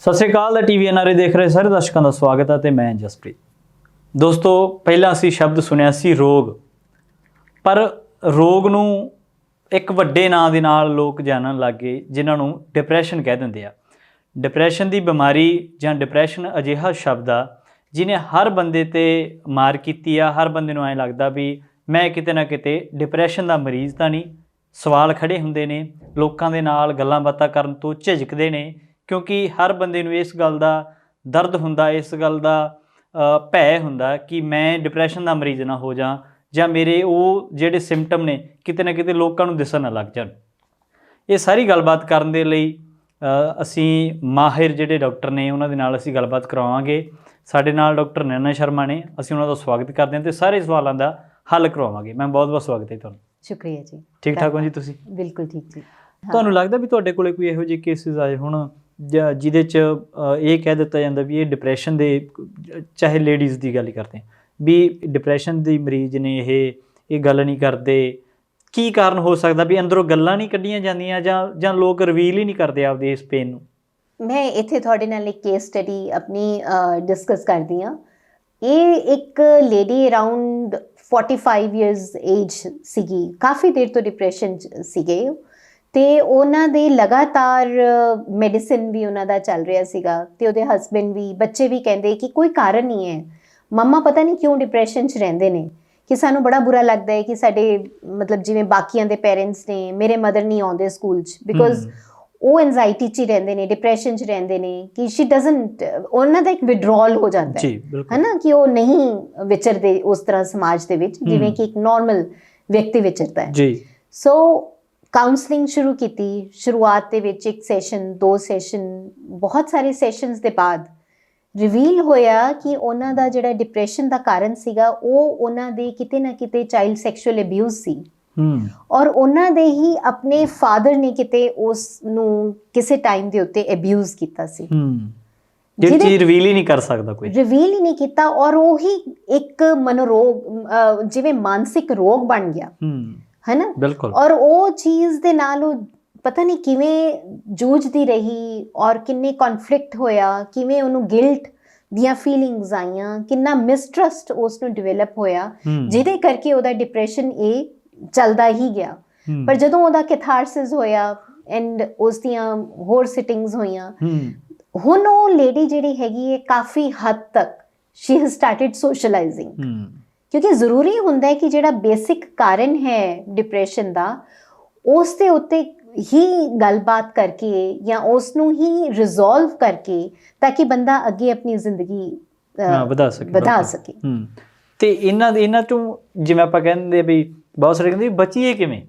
ਸਤਿ ਸ੍ਰੀ ਅਕਾਲ ਦਾ TV NRA ਦੇਖ ਰਹੇ ਸਾਰੇ ਦਰਸ਼ਕਾਂ ਦਾ ਸਵਾਗਤ ਹੈ ਤੇ ਮੈਂ ਜਸਪ੍ਰੀਤ। ਦੋਸਤੋ, ਪਹਿਲਾਂ ਅਸੀਂ ਸ਼ਬਦ ਸੁਣਿਆ ਸੀ ਰੋਗ। ਪਰ ਰੋਗ ਨੂੰ ਇੱਕ ਵੱਡੇ ਨਾਂ ਦੇ ਨਾਲ ਲੋਕ ਜਾਣਨ ਲੱਗੇ ਜਿਨ੍ਹਾਂ ਨੂੰ ਡਿਪਰੈਸ਼ਨ ਕਹਿ ਦਿੰਦੇ ਆ। ਡਿਪਰੈਸ਼ਨ ਦੀ ਬਿਮਾਰੀ ਜਾਂ ਡਿਪਰੈਸ਼ਨ ਅਜਿਹਾ ਸ਼ਬਦ ਆ ਜਿਨੇ ਹਰ ਬੰਦੇ ਤੇ ਮਾਰ ਕੀਤੀ ਆ। ਹਰ ਬੰਦੇ ਨੂੰ ਐਂ ਲੱਗਦਾ ਵੀ ਮੈਂ ਕਿਤੇ ਨਾ ਕਿਤੇ ਡਿਪਰੈਸ਼ਨ ਦਾ ਮਰੀਜ਼ ਤਾਂ ਨਹੀਂ। ਸਵਾਲ ਖੜੇ ਹੁੰਦੇ ਨੇ, ਲੋਕਾਂ ਦੇ ਨਾਲ ਗੱਲਾਂ ਬਾਤਾਂ ਕਰਨ ਤੋਂ ਝਿਜਕਦੇ ਨੇ ਕਿਉਂਕਿ ਹਰ ਬੰਦੇ ਨੂੰ ਇਸ ਗੱਲ ਦਾ ਦਰਦ ਹੁੰਦਾ ਇਸ ਗੱਲ ਦਾ ਭੈ ਹੁੰਦਾ ਕਿ ਮੈਂ ਡਿਪਰੈਸ਼ਨ ਦਾ ਮਰੀਜ਼ ਨਾ ਹੋ ਜਾ ਜਾਂ ਮੇਰੇ ਉਹ ਜਿਹੜੇ ਸਿੰਪਟਮ ਨੇ ਕਿਤੇ ਨਾ ਕਿਤੇ ਲੋਕਾਂ ਨੂੰ ਦਿਸਣ ਨਾ ਲੱਗ ਜਾਣ। ਇਹ ਸਾਰੀ ਗੱਲਬਾਤ ਕਰਨ ਦੇ ਲਈ ਅਸੀਂ ਮਾਹਿਰ ਜਿਹੜੇ ਡਾਕਟਰ ਨੇ ਉਹਨਾਂ ਦੇ ਨਾਲ ਅਸੀਂ ਗੱਲਬਾਤ ਕਰਾਵਾਂਗੇ। ਸਾਡੇ ਨਾਲ ਡਾਕਟਰ ਨੈਨਾ ਸ਼ਰਮਾ ਨੇ ਅਸੀਂ ਉਹਨਾਂ ਦਾ ਸਵਾਗਤ ਕਰਦੇ ਹਾਂ ਤੇ ਸਾਰੇ ਸਵਾਲਾਂ ਦਾ ਹੱਲ ਕਰਵਾਵਾਂਗੇ ਮੈਂ ਬਹੁਤ ਬਹੁਤ ਸਵਾਗਤ ਹੈ ਤੁਹਾਨੂੰ। ਸ਼ੁਕਰੀਆ ਜੀ। ਠੀਕ ਠਾਕ ਹੋ ਜੀ ਤੁਸੀਂ? ਬਿਲਕੁਲ ਠੀਕ ਜੀ। ਤੁਹਾਨੂੰ ਲੱਗਦਾ ਵੀ ਤੁਹਾਡੇ ਕੋਲੇ ਕੋਈ ਇਹੋ ਜਿਹੇ ਕੇਸਿਸ ਆਏ ਹੁਣ? ਜਿਹਦੇ ਚ ਇਹ ਕਹਿ ਦਿੱਤਾ ਜਾਂਦਾ ਵੀ ਇਹ ਡਿਪਰੈਸ਼ਨ ਦੇ, ਚਾਹੇ ਲੇਡੀਜ਼ ਦੀ ਗੱਲ ਕਰਦੇ ਵੀ ਡਿਪਰੈਸ਼ਨ ਦੀ ਮਰੀਜ਼ ਨੇ ਇਹ ਇਹ ਗੱਲ ਨਹੀਂ ਕਰਦੇ। ਕੀ ਕਾਰਨ ਹੋ ਸਕਦਾ ਵੀ ਅੰਦਰੋਂ ਗੱਲਾਂ ਨਹੀਂ ਕੱਢੀਆਂ ਜਾਂਦੀਆਂ ਜਾਂ ਜਾਂ ਲੋਕ ਰਿਵੀਲ ਹੀ ਨਹੀਂ ਕਰਦੇ ਆਪਦੇ ਇਸ ਪੇਨ ਨੂੰ? ਮੈਂ ਇੱਥੇ ਤੁਹਾਡੇ ਨਾਲ ਇੱਕ ਕੇਸ ਸਟੱਡੀ ਆਪਣੀ ਡਿਸਕਸ ਕਰਦੀ ਹਾਂ। ਇਹ ਇੱਕ ਲੇਡੀ ਅਰਾਊਂਡ 45 ਇਅਰਸ ਏਜ ਸੀਗੀ। ਕਾਫੀ ਦੇਰ ਤੋਂ ਡਿਪਰੈਸ਼ਨ ਸੀਗੇ। ਤੇ ਉਹਨਾਂ ਦੇ ਲਗਾਤਾਰ ਮੈਡੀਸਿਨ ਵੀ ਉਹਨਾਂ ਦਾ ਚੱਲ ਰਿਹਾ ਸੀਗਾ ਤੇ ਉਹਦੇ ਹਸਬੰਡ ਵੀ ਬੱਚੇ ਵੀ ਕਹਿੰਦੇ ਕਿ ਕੋਈ ਕਾਰਨ ਨਹੀਂ ਹੈ। ਮੰਮਾ ਪਤਾ ਨਹੀਂ ਕਿਉਂ ਡਿਪਰੈਸ਼ਨ 'ਚ ਰਹਿੰਦੇ ਨੇ ਕਿ ਸਾਨੂੰ ਬੜਾ ਬੁਰਾ ਲੱਗਦਾ ਹੈ ਕਿ ਸਾਡੇ ਮਤਲਬ ਜਿਵੇਂ ਬਾਕੀਆਂ ਦੇ ਪੇਰੈਂਟਸ ਨੇ ਮੇਰੇ ਮਦਰ ਨਹੀਂ ਆਉਂਦੇ ਸਕੂਲ 'ਚ ਬਿਕੋਜ਼ ਉਹ ਐਂਜ਼ਾਈਟੀ 'ਚ ਹੀ ਰਹਿੰਦੇ ਨੇ ਡਿਪਰੈਸ਼ਨ 'ਚ ਰਹਿੰਦੇ ਨੇ ਕਿ ਸ਼ੀ ਡਸਨਟ ਉਹਨਾਂ ਦਾ ਇੱਕ ਵਿਡਰਾਲ ਹੋ ਜਾਂਦਾ ਹੈ। ਹਨਾ ਕਿ ਉਹ ਨਹੀਂ ਵਿਚਰਦੇ ਉਸ ਤਰ੍ਹਾਂ ਸਮਾਜ ਦੇ ਵਿੱਚ ਜਿਵੇਂ। ਕਿ ਇੱਕ ਨਾਰਮਲ ਵਿਅਕਤੀ ਵਿਚਰਦਾ ਹੈ। ਜੀ। ਸੋ ਕਾਉਂਸਲਿੰਗ ਸ਼ੁਰੂ ਕੀਤੀ। ਸ਼ੁਰੂਆਤ ਦੇ ਵਿੱਚ ਇੱਕ ਸੈਸ਼ਨ ਦੋ ਸੈਸ਼ਨ ਬਹੁਤ ਸਾਰੇ ਸੈਸ਼ਨਸ ਦੇ ਬਾਅਦ ਰਿਵੀਲ ਹੋਇਆ ਕਿ ਉਹਨਾਂ ਦਾ ਜਿਹੜਾ ਡਿਪਰੈਸ਼ਨ ਦਾ ਕਾਰਨ ਸੀਗਾ ਉਹ ਉਹਨਾਂ ਦੇ ਕਿਤੇ ਨਾ ਕਿਤੇ ਚਾਈਲਡ ਸੈਕਸ਼ੂਅਲ ਅਬਿਊਜ਼ ਸੀ। ਹੂੰ। ਔਰ ਉਹਨਾਂ ਦੇ ਹੀ ਆਪਣੇ ਫਾਦਰ ਨੇ ਕਿਤੇ ਉਸ ਨੂੰ ਕਿਸੇ ਟਾਈਮ ਦੇ ਉੱਤੇ ਅਬਿਊਜ਼ ਕੀਤਾ ਸੀ। ਹੂੰ। ਜਿਹੜੀ ਚੀਜ਼ ਰਿਵੀਲ ਹੀ ਨਹੀਂ ਕਰ ਸਕਦਾ ਕੋਈ। ਰਿਵੀਲ ਹੀ ਨਹੀਂ ਕੀਤਾ ਔਰ ਉਹ ਹੀ ਇੱਕ ਮਨੋਰੋਗ ਜਿਵੇਂ ਮਾਨਸਿਕ ਰੋਗ ਬਣ ਗਿਆ। ਹੂੰ। ਹੈਨਾ? ਬਿਲਕੁਲ। ਔਰ ਉਹ ਚੀਜ਼ ਦੇ ਨਾਲ ਉਹ ਪਤਾ ਨਹੀਂ ਕਿਵੇਂ ਜੂਝਦੀ ਰਹੀ ਔਰ ਕਿੰਨੇ ਕਨਫਲਿਕਟ ਹੋਇਆ ਕਿਵੇਂ ਉਹਨੂੰ ਗਿਲਟ ਦੀਆਂ ਫੀਲਿੰਗਸ ਆਈਆਂ ਕਿੰਨਾ ਮਿਸਟਰਸਟ ਉਸ ਨੂੰ ਡਿਵੈਲਪ ਹੋਇਆ ਜਿਹਦੇ ਕਰਕੇ ਉਹਦਾ ਡਿਪਰੈਸ਼ਨ ਇਹ ਚੱਲਦਾ ਹੀ ਗਿਆ। ਪਰ ਜਦੋਂ ਉਹਦਾ ਕੈਥਾਰਸਿਸ ਹੋਇਆ ਐਂਡ ਉਸ ਦੀਆਂ ਹੋਰ ਸਿਟਿੰਗਸ ਹੋਈਆਂ ਹੁਣ ਉਹ ਲੇਡੀ ਜਿਹੜੀ ਹੈਗੀ ਹੈ ਕਾਫੀ ਹੱਦ ਤੱਕ ਸ਼ੀ ਹੈਜ਼ ਸਟਾਰਟਡ ਸੋਸ਼ਲਾਈਜ਼ਿੰਗ ਕਿਉਂਕਿ ਜ਼ਰੂਰੀ ਹੁੰਦਾ ਹੈ ਕਿ ਜਿਹੜਾ ਬੇਸਿਕ ਕਾਰਨ ਹੈ ਡਿਪਰੈਸ਼ਨ ਦਾ ਉਸ ਦੇ ਉੱਤੇ ਹੀ ਗੱਲਬਾਤ ਕਰਕੇ ਜਾਂ ਉਸ ਨੂੰ ਹੀ ਰਿਜ਼ੋਲਵ ਕਰਕੇ ਤਾਂ ਕਿ ਬੰਦਾ ਅੱਗੇ ਆਪਣੀ ਜ਼ਿੰਦਗੀ ਵਧਾ ਸਕੇ ਵਧਾ। ਸਕੇ। ਤੇ ਇਹਨਾਂ ਦੇ ਇਹਨਾਂ ਤੋਂ ਜਿਵੇਂ ਆਪਾਂ ਕਹਿੰਦੇ ਵੀ ਬਹੁਤ ਸਾਰੇ ਕਹਿੰਦੇ ਬਚੀਏ ਕਿਵੇਂ?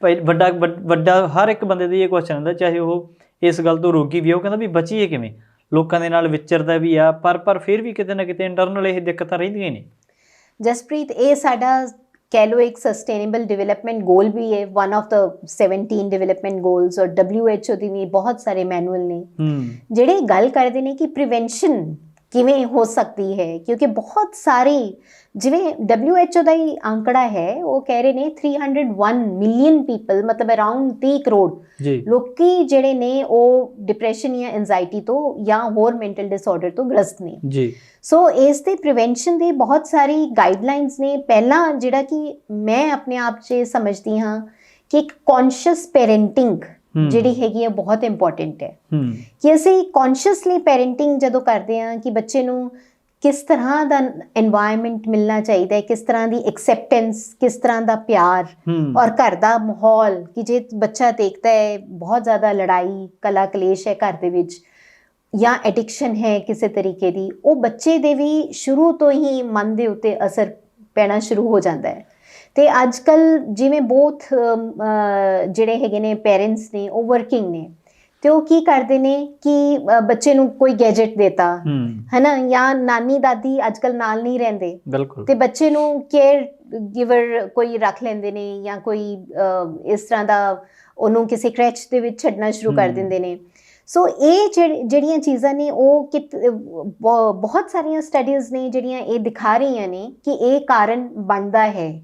ਭਾਈ ਵੱਡਾ ਵੱਡ- ਹਰ ਇੱਕ ਬੰਦੇ ਦਾ ਇਹ ਕੁਐਸਚਨ ਹੁੰਦਾ ਚਾਹੇ ਉਹ ਇਸ ਗੱਲ ਤੋਂ ਰੋਗੀ ਵੀ ਉਹ ਕਹਿੰਦਾ ਵੀ ਬਚੀਏ ਕਿਵੇਂ? ਲੋਕਾਂ ਦੇ ਨਾਲ ਵਿਚਰਦਾ ਵੀ ਆ ਪਰ ਪਰ ਫਿਰ ਵੀ ਕਿਤੇ ਨਾ ਕਿਤੇ ਇੰਟਰਨਲ ਇਹ ਦਿੱਕਤਾਂ ਰਹਿੰਦੀਆਂ ਨੇ। ਜਸਪ੍ਰੀਤ ਇਹ ਸਾਡਾ ਕਹਿ ਲਓ ਇੱਕ ਸਸਟੇਨੇਬਲ ਡਿਵੈਲਪਮੈਂਟ ਗੋਲ ਵੀ ਹੈ ਵਨ ਆਫ ਦਾ 17 ਡਿਵੈਲਪਮੈਂਟ ਗੋਲਸ ਔਰ WHO ਦੀ ਵੀ ਬਹੁਤ ਸਾਰੇ ਮੈਨੂਅਲ ਨੇ। ਜਿਹੜੇ ਗੱਲ ਕਰਦੇ ਨੇ ਕਿ ਪ੍ਰੀਵੈਂਸ਼ਨ ਕਿਵੇਂ ਹੋ ਸਕਦੀ ਹੈ? ਕਿਉਂਕਿ ਬਹੁਤ ਸਾਰੇ ਜਿਵੇਂ WHO ਦਾ ਹੀ ਅੰਕੜਾ ਹੈ ਉਹ ਕਹਿ ਰਹੇ ਨੇ 301 ਮਿਲੀਅਨ ਪੀਪਲ ਮਤਲਬ ਅਰਾਊਂਡ 30 ਕਰੋੜ। ਲੋਕੀ ਜਿਹੜੇ ਨੇ ਉਹ ਡਿਪਰੈਸ਼ਨ ਜਾਂ ਐਂਜ਼ਾਈਟੀ ਤੋਂ ਜਾਂ ਹੋਰ ਮੈਂਟਲ ਡਿਸਆਰਡਰ ਤੋਂ ਗ੍ਰਸਤ ਨੇ। ਜੀ। ਸੋ ਇਸ ਦੇ ਪ੍ਰੀਵੈਂਸ਼ਨ ਦੇ ਬਹੁਤ ਸਾਰੀ ਗਾਈਡਲਾਈਨਸ ਨੇ। ਪਹਿਲਾ ਜਿਹੜਾ ਕਿ ਮੈਂ ਆਪਣੇ ਆਪ 'ਚ ਸਮਝਦੀ ਹਾਂ ਕਿ ਇੱਕ ਕੌਨਸ਼ੀਅਸ ਪੈਰੈਂਟਿੰਗ। ਜਿਹੜੀ ਹੈਗੀ ਹੈ ਬਹੁਤ ਇੰਪੋਰਟੈਂਟ ਹੈ। ਕਿ ਅਸੀਂ ਕੌਨਸ਼ੀਅਸਲੀ ਪੈਰੈਂਟਿੰਗ ਜਦੋਂ ਕਰਦੇ ਆ ਕਿ ਬੱਚੇ ਨੂੰ ਕਿਸ ਤਰ੍ਹਾਂ ਦਾ এনवायरमेंट ਮਿਲਣਾ ਚਾਹੀਦਾ ਹੈ ਕਿਸ ਤਰ੍ਹਾਂ ਦੀ ਐਕਸੈਪਟੈਂਸ ਕਿਸ ਤਰ੍ਹਾਂ ਦਾ ਪਿਆਰ ਔਰ ਘਰ ਦਾ ਮਾਹੌਲ ਕਿ ਜੇ ਬੱਚਾ ਦੇਖਦਾ ਹੈ ਬਹੁਤ ਜ਼ਿਆਦਾ ਲੜਾਈ ਕਲਾ ਕਲੇਸ਼ ਹੈ ਘਰ ਦੇ ਵਿੱਚ ਜਾਂ ਐਡਿਕਸ਼ਨ ਹੈ ਕਿਸੇ ਤਰੀਕੇ ਦੀ ਉਹ ਬੱਚੇ ਦੇ ਵੀ ਸ਼ੁਰੂ ਤੋਂ ਹੀ ਮਨ ਦੇ ਉੱਤੇ ਅਸਰ ਪੈਣਾ ਸ਼ੁਰੂ ਹੋ ਜਾਂਦਾ ਹੈ। ਤੇ ਅੱਜ ਕੱਲ ਜਿਵੇਂ ਬਹੁਤ ਜਿਹੜੇ ਹੈਗੇ ਨੇ ਪੇਰੈਂਟਸ ਨੇ ਉਹ ਵਰਕਿੰਗ ਨੇ ਤੇ ਉਹ ਕੀ ਕਰਦੇ ਨੇ ਕਿ ਬੱਚੇ ਨੂੰ ਕੋਈ ਗੈਜਟ ਦੇਤਾ ਹੂੰ। ਹਨਾ ਜਾਂ ਨਾਨੀ ਦਾਦੀ ਅੱਜ ਕੱਲ ਨਾਲ ਨਹੀਂ ਰਹਿੰਦੇ ਤੇ ਬੱਚੇ ਨੂੰ ਕੇਅਰ ਗਿਵਰ ਕੋਈ ਰੱਖ ਲੈਂਦੇ ਨੇ ਜਾਂ ਕੋਈ ਇਸ ਤਰ੍ਹਾਂ ਦਾ ਉਹਨੂੰ ਕਿਸੇ ਕ੍ਰੈਚ ਦੇ ਵਿੱਚ ਛੱਡਣਾ ਸ਼ੁਰੂ ਕਰ। ਦਿੰਦੇ ਨੇ। ਸੋ ਇਹ ਜਿਹੜੀ- ਜਿਹੜੀਆਂ ਚੀਜ਼ਾਂ ਨੇ ਉਹ ਬਹੁਤ ਸਾਰੀਆਂ ਸਟੱਡੀਜ਼ ਨੇ ਜਿਹੜੀਆਂ ਇਹ ਦਿਖਾ ਰਹੀਆਂ ਨੇ ਕਿ ਇਹ ਕਾਰਨ ਬਣਦਾ ਹੈ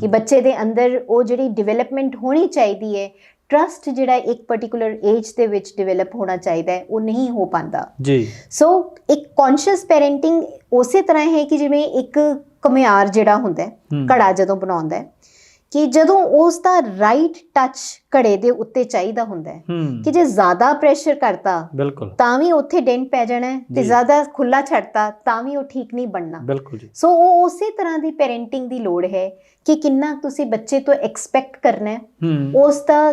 ਕਿ ਬੱਚੇ ਦੇ ਅੰਦਰ ਉਹ ਜਿਹੜੀ ਡਿਵੈਲਪਮੈਂਟ ਹੋਣੀ ਚਾਹੀਦੀ ਹੈ ਟਰਸਟ ਜਿਹੜਾ ਇੱਕ ਪਾਰਟਿਕੂਲਰ ਏਜ ਦੇ ਵਿੱਚ ਡਿਵੈਲਪ ਹੋਣਾ ਚਾਹੀਦਾ ਹੈ ਉਹ ਨਹੀਂ ਹੋ ਪਾਉਂਦਾ। ਜੀ। ਸੋ ਇੱਕ ਕੌਨਸ਼ੀਅਸ ਪੈਰੈਂਟਿੰਗ ਉਸੇ ਤਰ੍ਹਾਂ ਹੈ ਕਿ ਜਿਵੇਂ ਇੱਕ ਘੁਮਿਆਰ ਜਿਹੜਾ ਹੁੰਦਾ ਹੂੰ। ਘੜਾ ਜਦੋਂ ਬਣਾਉਂਦਾ ਹੈ। ਕਿ ਜਦੋਂ ਉਸ ਦਾ ਰਾਈਟ ਟੱਚ ਘੜੇ ਦੇ ਉੱਤੇ ਚਾਹੀਦਾ ਹੁੰਦਾ ਹੈ ਕਿ ਜੇ ਜ਼ਿਆਦਾ ਪ੍ਰੈਸ਼ਰ ਕਰਤਾ ਬਿਲਕੁਲ। ਤਾਂ ਵੀ ਉੱਥੇ ਡੈਂਟ ਪੈ ਜਾਣਾ ਤੇ। ਜ਼ਿਆਦਾ ਖੁੱਲਾ ਛੱਡਤਾ ਤਾਂ ਵੀ ਉਹ ਠੀਕ ਨਹੀਂ ਬਣਨਾ। ਬਿਲਕੁਲ ਜੀ। ਸੋ ਉਹ ਉਸੇ ਤਰ੍ਹਾਂ ਦੀ ਪੈਰੈਂਟਿੰਗ ਦੀ ਲੋੜ ਹੈ ਕਿ ਕਿੰਨਾ ਤੁਸੀਂ ਬੱਚੇ ਤੋਂ ਐਕਸਪੈਕਟ ਕਰਨਾ ਹੈ। ਉਸ ਦਾ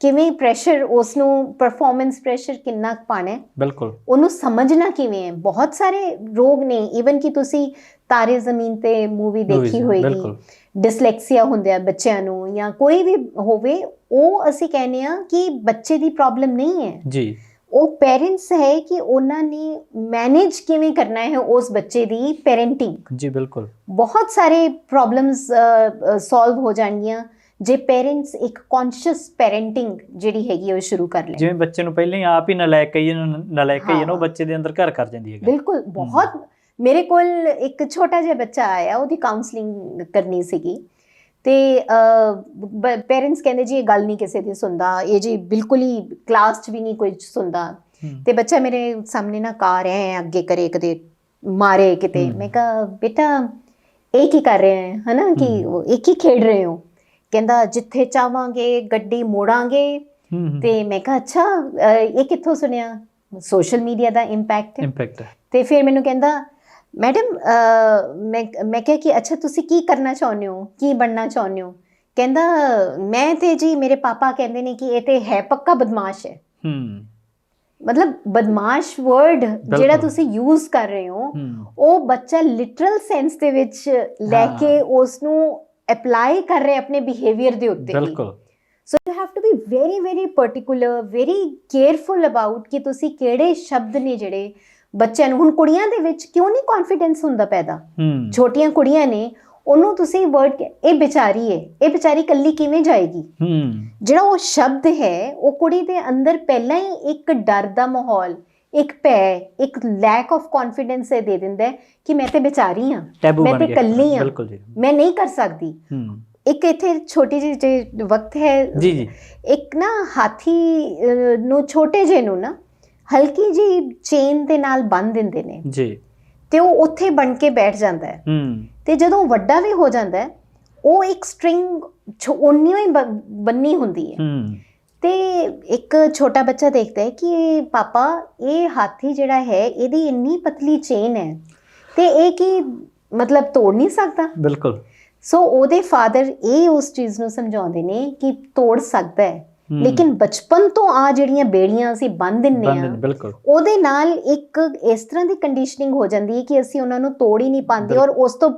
ਕਿਵੇਂ ਪ੍ਰੈਸ਼ਰ ਉਸ ਨੂੰ ਪਰਫਾਰਮੈਂਸ ਪ੍ਰੈਸ਼ਰ ਕਿੰਨਾ ਪਾਣਾ ਹੈ। ਬਿਲਕੁਲ। ਉਹਨੂੰ ਸਮਝਣਾ ਕਿਵੇਂ ਹੈ? ਬਹੁਤ ਸਾਰੇ ਰੋਗ ਨੇ। ਇਵਨ ਕਿ ਤੁਸੀਂ ਤਾਰੇ ਜ਼ਮੀਨ ਤੇ ਮੂਵੀ ਦੇਖੀ ਹੋਏਗੀ। ਡਿਸਲੈਕਸੀਆ ਹੁੰਦੇ ਆ ਬੱਚਿਆਂ ਨੂੰ ਜਾਂ ਕੋਈ ਵੀ ਹੋਵੇ ਉਹ ਅਸੀਂ ਕਹਿੰਦੇ ਆ ਕਿ ਬੱਚੇ ਦੀ ਪ੍ਰੋਬਲਮ ਨਹੀਂ ਹੈ। ਜੀ। ਉਹ ਪੇਰੈਂਟਸ ਹੈ ਕਿ ਉਹਨਾਂ ਨੇ ਮੈਨੇਜ ਕਿਵੇਂ ਕਰਨਾ ਹੈ ਉਸ ਬੱਚੇ ਦੀ ਪੈਰੈਂਟਿੰਗ ਜੀ ਬਿਲਕੁਲ। ਬਹੁਤ ਸਾਰੇ ਪ੍ਰੋਬਲਮਸ ਸੋਲਵ ਹੋ ਜਾਣਗੀਆਂ ਜੇ ਪੇਰੈਂਟਸ ਇੱਕ ਕੌਨਸ਼ੀਅਸ ਪੈਰੈਂਟਿੰਗ ਜਿਹੜੀ ਹੈਗੀ ਉਹ ਸ਼ੁਰੂ ਕਰ ਲੈਣ। ਜਿਵੇਂ ਬੱਚੇ ਨੂੰ ਪਹਿਲਾਂ ਹੀ ਆਪ ਹੀ ਨਲਾਇਕ ਕਹੀਏ ਨਲਾਇਕ ਕਹੀਏ ਨਾ ਉਹ। ਬੱਚੇ ਦੇ ਅੰਦਰ ਘਰ ਕਰ ਜਾਂਦੀ ਹੈ। ਬਿਲਕੁਲ ਬਹੁਤ ਮੇਰੇ ਕੋਲ ਇੱਕ ਛੋਟਾ ਜਿਹਾ ਬੱਚਾ ਆਇਆ ਉਹਦੀ ਕਾਉਂਸਲਿੰਗ ਕਰਨੀ ਸੀਗੀ ਤੇ ਪੇਰੈਂਟਸ ਕਹਿੰਦੇ ਜੀ ਇਹ ਗੱਲ ਨਹੀਂ ਕਿਸੇ ਦੀ ਸੁਣਦਾ ਇਹ ਜੀ ਬਿਲਕੁਲ ਹੀ ਕਲਾਸ 'ਚ ਵੀ ਨਹੀਂ ਕੋਈ ਸੁਣਦਾ। ਤੇ ਬੱਚਾ ਮੇਰੇ ਸਾਹਮਣੇ ਨਾ ਕਾਰ ਹੈ ਅੱਗੇ ਕਰੇ ਕਦੇ ਮਾਰੇ ਕਿਤੇ। ਮੈਂ ਕਿਹਾ ਬੇਟਾ ਇਹ ਕੀ ਕਰ ਰਹੇ ਹੈ ਹਨਾ ਕਿ ਇੱਕ ਹੀ ਖੇਡ ਰਹੇ ਹੋ? ਕਹਿੰਦਾ ਜਿੱਥੇ ਚਾਵਾਂਗੇ ਗੱਡੀ ਮੋੜਾਂਗੇ। ਤੇ ਮੈਂ ਕਿਹਾ ਅੱਛਾ ਇਹ ਕਿੱਥੋਂ ਸੁਣਿਆ? ਸੋਸ਼ਲ ਮੀਡੀਆ ਦਾ ਇੰਪੈਕਟ ਹੈ। ਇੰਪੈਕਟ ਹੈ। ਤੇ ਫਿਰ ਮੈਨੂੰ ਕਹਿੰਦਾ ਮੈਡਮ ਮੈਂ ਮੈਂ ਕਿਹਾ ਕਿ ਅੱਛਾ ਤੁਸੀਂ ਕੀ ਕਰਨਾ ਚਾਹੁੰਦੇ ਹੋ? ਕੀ ਬਣਨਾ ਚਾਹੁੰਦੇ ਹੋ? ਕਹਿੰਦਾ ਮੈਂ ਤੇ ਜੀ ਮੇਰੇ ਪਾਪਾ ਕਹਿੰਦੇ ਨੇ ਕਿ ਇਹ ਤੇ ਹੈ ਪੱਕਾ ਬਦਮਾਸ਼ ਹੈ। ਹੂੰ। ਮਤਲਬ ਬਦਮਾਸ਼ ਵਰਡ ਜਿਹੜਾ ਤੁਸੀਂ ਯੂਜ਼ ਕਰ ਰਹੇ ਹੋ ਉਹ ਬੱਚਾ ਲਿਟਰਲ ਸੈਂਸ ਦੇ ਵਿੱਚ ਲੈ। ਕੇ ਉਸ ਨੂੰ ਅਪਲਾਈ ਕਰ ਰਿਹਾ ਆਪਣੇ ਬਿਹੇਵੀਅਰ ਦੇ ਉੱਤੇ। ਬਿਲਕੁਲ। So you have to be very very particular very careful about ਕਿ ਤੁਸੀਂ ਕਿਹੜੇ ਸ਼ਬਦ ਨੇ ਜਿਹੜੇ ਬੱਚਿਆਂ ਨੂੰ ਹੁਣ ਕੁੜੀਆਂ ਦੇ ਵਿੱਚ ਕਿਉਂ ਨਹੀਂ ਕੌਨਫੀਡੈਂਸ ਹੁੰਦਾ ਪੈਦਾ? ਹੂੰ। ਛੋਟੀਆਂ ਕੁੜੀਆਂ ਨੇ ਉਹਨੂੰ ਤੁਸੀਂ ਵਰਡ ਇਹ ਵਿਚਾਰੀ ਹੈ ਇਹ ਵਿਚਾਰੀ ਕੱਲੀ ਕਿਵੇਂ ਜਾਏਗੀ? ਹੂੰ। ਜਿਹੜਾ ਉਹ ਸ਼ਬਦ ਹੈ ਉਹ ਕੁੜੀ ਦੇ ਅੰਦਰ ਪਹਿਲਾਂ ਹੀ ਇੱਕ ਡਰ ਦਾ ਮਾਹੌਲ ਇੱਕ ਭੈ ਇੱਕ ਲੈਕ ਆਫ ਕੌਨਫੀਡੈਂਸ ਇਹ ਦੇ ਦਿੰਦਾ ਹੈ ਕਿ ਮੈਂ ਤੇ ਵਿਚਾਰੀ ਹਾਂ ਟੈਬੂ ਮੈਂ ਤੇ। ਬਿਲਕੁਲ ਜੀ। ਮੈਂ ਨਹੀਂ ਕਰ ਸਕਦੀ। ਹੂੰ। ਇੱਕ ਇੱਥੇ ਛੋਟੀ ਜਿਹੀ ਵਕਤ ਹੈ ਜੀ ਜੀ। ਇੱਕ ਨਾ ਹਾਥੀ ਨੂੰ ਛੋਟੇ ਜਿਹੇ ਨੂੰ ਨਾ ਹਲਕੀ ਜੀ ਚੇਨ ਦੇ ਨਾਲ ਬੰਨ ਦਿੰਦੇ ਨੇ। ਜੀ। ਤੇ ਉਹ ਉੱਥੇ ਬਣ ਕੇ ਬੈਠ ਜਾਂਦਾ ਹੈ। ਹੂੰ। ਤੇ ਜਦੋਂ ਵੱਡਾ ਵੀ ਹੋ ਜਾਂਦਾ ਹੈ ਉਹ ਇੱਕ ਸਟ੍ਰਿੰਗ ਉਨੀ ਹੀ ਬੰਨੀ ਹੁੰਦੀ ਹੈ। ਹੂੰ। ਤੇ ਇੱਕ ਛੋਟਾ ਬੱਚਾ ਦੇਖਦਾ ਹੈ ਕਿ ਪਾਪਾ ਇਹ ਹਾਥੀ ਜਿਹੜਾ ਹੈ ਇਹਦੀ ਇੰਨੀ ਪਤਲੀ ਚੇਨ ਹੈ। ਤੇ ਇਹ ਕੀ ਮਤਲਬ ਤੋੜ ਨਹੀਂ ਸਕਦਾ? ਬਿਲਕੁਲ। ਸੋ ਉਹਦੇ ਫਾਦਰ ਇਹ ਉਸ ਚੀਜ਼ ਨੂੰ ਸਮਝਾਉਂਦੇ ਨੇ ਕਿ ਤੋੜ ਸਕਦਾ ਹੂੰ। ਲੇਕਿਨ ਬਚਪਨ ਤੋਂ ਆ ਜਿਹੜੀਆਂ ਬੇੜੀਆਂ ਅਸੀਂ ਬੰਨ ਦਿੰਨੇ ਆ ਉਹਦੇ ਨਾਲ ਇੱਕ ਇਸ ਤਰ੍ਹਾਂ ਦੀ ਕੰਡੀਸ਼ਨਿੰਗ ਹੋ ਜਾਂਦੀ ਹੈ ਕਿ ਅਸੀਂ ਉਹਨਾਂ ਨੂੰ ਤੋੜ ਹੀ ਨਹੀਂ ਪਾਉਂਦੇ ਔਰ ਉਸ ਤੋਂ